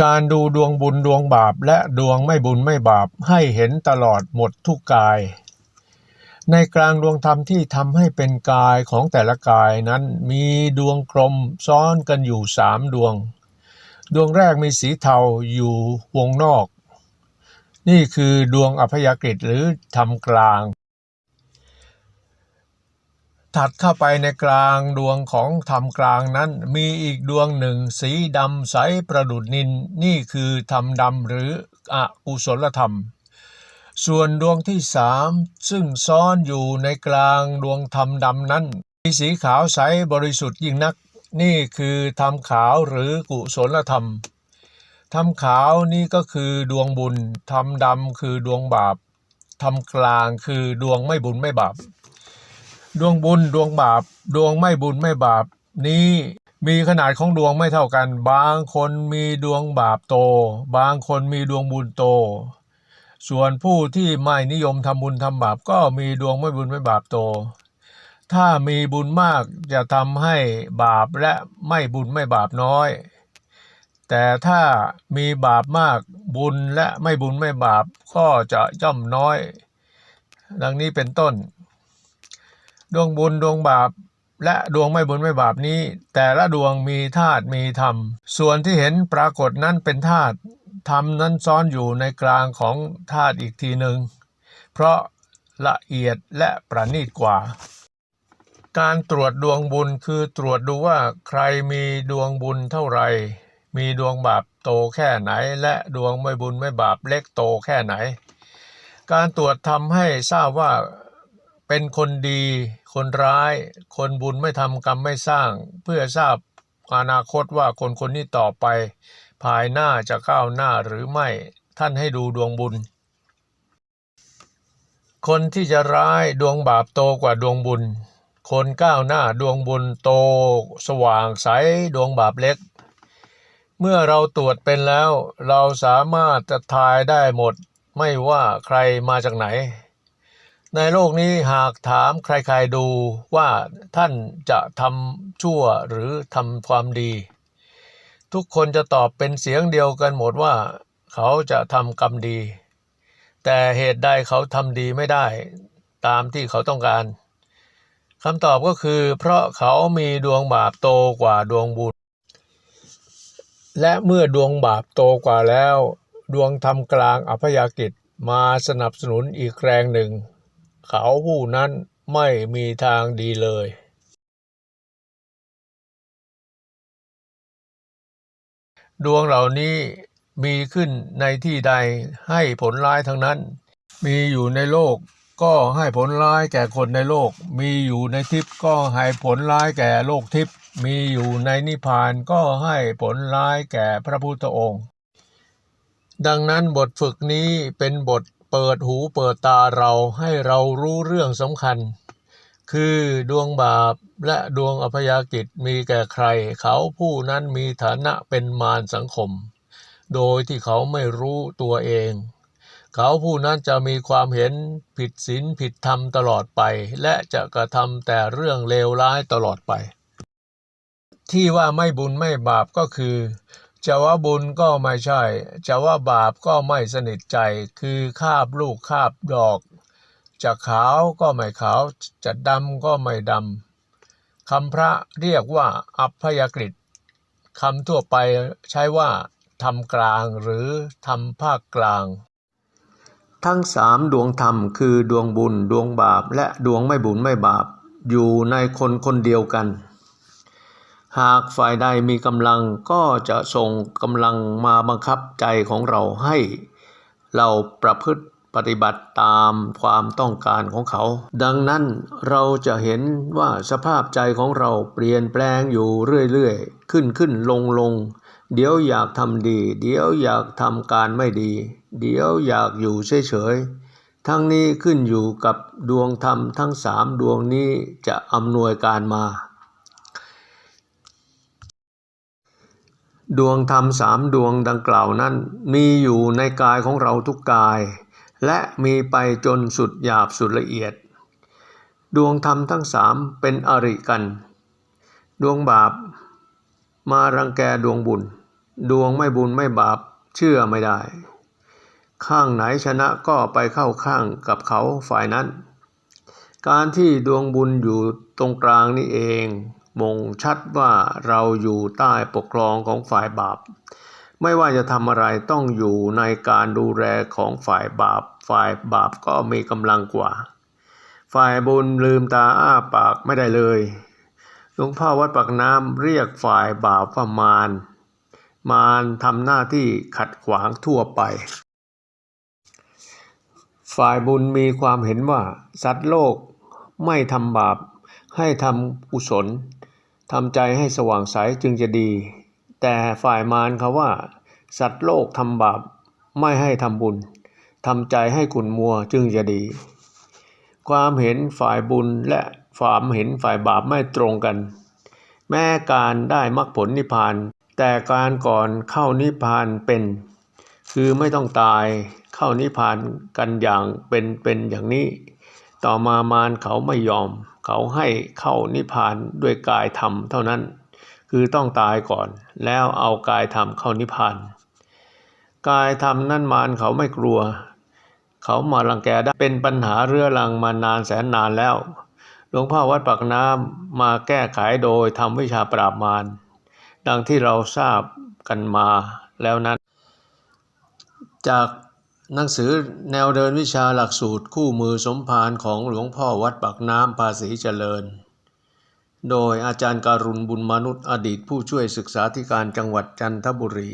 การดูดวงบุญดวงบาปและดวงไม่บุญไม่บาปให้เห็นตลอดหมดทุกกาย ในกลางดวงธรรมที่ทำให้เป็นกายของแต่ละกายนั้นมีดวงกลมซ้อนกันอยู่สามดวง ดวงแรกมีสีเทาอยู่วงนอก นี่คือดวงอภยกฤตหรือธรรมกลาง ถัดเข้าไปในกลางดวงของธรรมกลางนั้น มีอีกดวงหนึ่ง สีดำใสประดุดนินนี่คือธรรมดำหรืออกุศลธรรม ส่วนดวงที่สามซึ่งซ้อนอยู่ในกลางดวงธรรมดำนั้น มีสีขาวใสบริสุทธิ์ยิ่งนัก นี่คือธรรมขาวหรือกุศลธรรมธรรมขาวนี่ก็คือดวงบุญธรรมดำคือดวงบาปธรรมกลางคือดวงไม่บุญไม่บาป ดวงบุญดวงบาป ดวงไม่บุญไม่บาป นี้มีขนาดของดวงไม่เท่ากัน บางคนมีดวงบาปโต บางคนมีดวงบุญโต ส่วนผู้ที่ไม่นิยมทำบุญทำบาปก็มีดวงไม่บุญไม่บาปโต ถ้ามีบุญมากจะทำให้บาปและไม่บุญไม่บาปน้อย แต่ถ้ามีบาปมากบุญและไม่บุญไม่บาปก็จะย่อมน้อย ดังนี้เป็นต้น ดวงบุญดวงบาป และดวงไม่บุญไม่บาปนี้ แต่ละดวงมีธาตุมีธรรม ส่วนที่เห็นปรากฏนั้นเป็นธาตุธรรมนั้นซ่อนอยู่ในกลางของธาตุอีกทีหนึ่งเพราะละเอียดและประณีตกว่า การตรวจดวงบุญคือตรวจดูว่าใครมีดวงบุญเท่าไหร่มีดวงบาปโตแค่ไหน และดวงไม่บุญไม่บาปเล็กโตแค่ไหน การตรวจทำให้ทราบว่าเป็นคนดี คนร้าย คนบุญไม่ทำกรรมไม่สร้าง เพื่อทราบอนาคตว่าคนคนนี้ต่อไป ภายหน้าจะก้าวหน้าหรือไม่ท่านให้ดูดวงบุญ คนที่จะร้ายดวงบาปโตกว่าดวงบุญ คนก้าวหน้าดวงบุญโต สว่างใสดวงบาปเล็ก เมื่อเราตรวจเป็นแล้ว เราสามารถจะทายได้หมด ไม่ว่าใครมาจากไหน ในโลกนี้หากถามใครๆดูว่าท่านจะทำชั่วหรือทำความดี ทุกคนจะตอบเป็นเสียงเดียวกันหมดว่า เขาจะทำกรรมดี แต่เหตุใดเขาทำดีไม่ได้ตามที่เขาต้องการคำตอบก็คือ เพราะเขามีดวงบาปโตกว่าดวงบุญ และเมื่อดวงบาปโตกว่าแล้ว ดวงธรรมกลางอภยกิจมาสนับสนุนอีกแรงหนึ่ง เขาผู้นั้นไม่มีทางดีเลยดวงเหล่านี้มีขึ้นในที่ใดให้ผลร้ายทั้งนั้น มีอยู่ในโลกก็ให้ผลร้ายแก่คนในโลก มีอยู่ในทิพย์ก็ให้ผลร้ายแก่โลกทิพย์ มีอยู่ในนิพพานก็ให้ผลร้ายแก่พระพุทธองค์ ดังนั้นบทฝึกนี้เป็นบท เปิดหูเปิดตาเราให้เรารู้เรื่องสำคัญ คือดวงบาปและดวงอภยากิจมีแก่ใคร เขาผู้นั้นมีฐานะเป็นมารสังคม โดยที่เขาไม่รู้ตัวเอง เขาผู้นั้นจะมีความเห็นผิดศีลผิดธรรมตลอดไป และจะกระทำแต่เรื่องเลวร้ายตลอดไป ที่ว่าไม่บุญไม่บาปก็คือ จะว่าบุญก็ไม่ใช่ จะว่าบาปก็ไม่สนิทใจ คือคาบลูกคาบดอก จะขาวก็ไม่ขาว จะดำก็ไม่ดำ คำพระเรียกว่า อัพยกฤตคำทั่วไปใช้ว่าธรรมกลางหรือธรรมภาคกลาง ทั้งสามดวงธรรมคือดวงบุญ ดวงบาป และดวงไม่บุญไม่บาป อยู่ในคนคนเดียวกัน หากฝ่ายใดมีกำลังก็จะส่งกำลังมาบังคับใจของเราให้ เราประพฤติปฏิบัติตามความต้องการของเขา ดังนั้นเราจะเห็นว่าสภาพใจของเราเปลี่ยนแปลงอยู่เรื่อยๆ ขึ้นขึ้นลงลงเดี๋ยวอยากทำดี เดี๋ยวอยากทำการไม่ดี เดี๋ยวอยากอยู่เฉยๆ ทั้งนี้ขึ้นอยู่กับดวงธรรมทั้งสามดวงนี้จะอำนวยการมา ดวงธรรมสามดวงดังกล่าวนั้น มีอยู่ในกายของเราทุกกาย และมีไปจนสุดหยาบสุดละเอียด ดวงธรรมทั้งสามเป็นอริกัน ดวงบาป มารังแกดวงบุญ ดวงไม่บุญไม่บาปเชื่อไม่ได้ ข้างไหนชนะก็ไปเข้าข้างกับเขาฝ่ายนั้น การที่ดวงบุญอยู่ตรงกลางนี่เอง มงชัดว่าเราอยู่ใต้ปกครองของฝ่ายบาป ไม่ว่าจะทำอะไรต้องอยู่ในการดูแลของฝ่ายบาป ฝ่ายบาปก็มีกำลังกว่า ฝ่ายบุญลืมตาอ้าปากไม่ได้เลยหลวงพ่อวัดปากน้ำเรียกฝ่ายบาปว่ามารมารทำหน้าที่ขัดขวางทั่วไป ฝ่ายบุญมีความเห็นว่า สัตว์โลกไม่ทำบาปให้ทำกุศล ทำใจให้สว่างใสจึงจะดี แต่ฝ่ายมารเขาว่า สัตว์โลกทำบาปไม่ให้ทำบุญทำใจให้ขุนมัวจึงจะดี ความเห็นฝ่ายบุญและความเห็นฝ่ายบาปไม่ตรงกัน แม้การได้มรรคผลนิพพาน แต่การก่อนเข้านิพพานเป็น คือไม่ต้องตายเข้านิพพานกันอย่างเป็นเป็นอย่างนี้ ต่อมามารเขาไม่ยอม เขาให้เข้านิพพานด้วยกายธรรมเท่านั้น คือต้องตายก่อน แล้วเอากายธรรมเข้านิพพาน กายธรรมนั่นมารเขาไม่กลัว เขามารังแกได้เป็นปัญหาเรื้อรังมานานแสนนานแล้ว หลวงพ่อวัดปากน้ำมาแก้ไขโดยทำวิชาปราบมารดังที่เราทราบกันมาแล้วนั้น จาก หนังสือแนวเดินวิชาหลักสูตรคู่มือสมภารของหลวงพ่อวัดปากน้ำภาษีเจริญ โดยอาจารย์การุณบุญมนุษย์อดีตผู้ช่วยศึกษาธิการจังหวัดจันทบุรี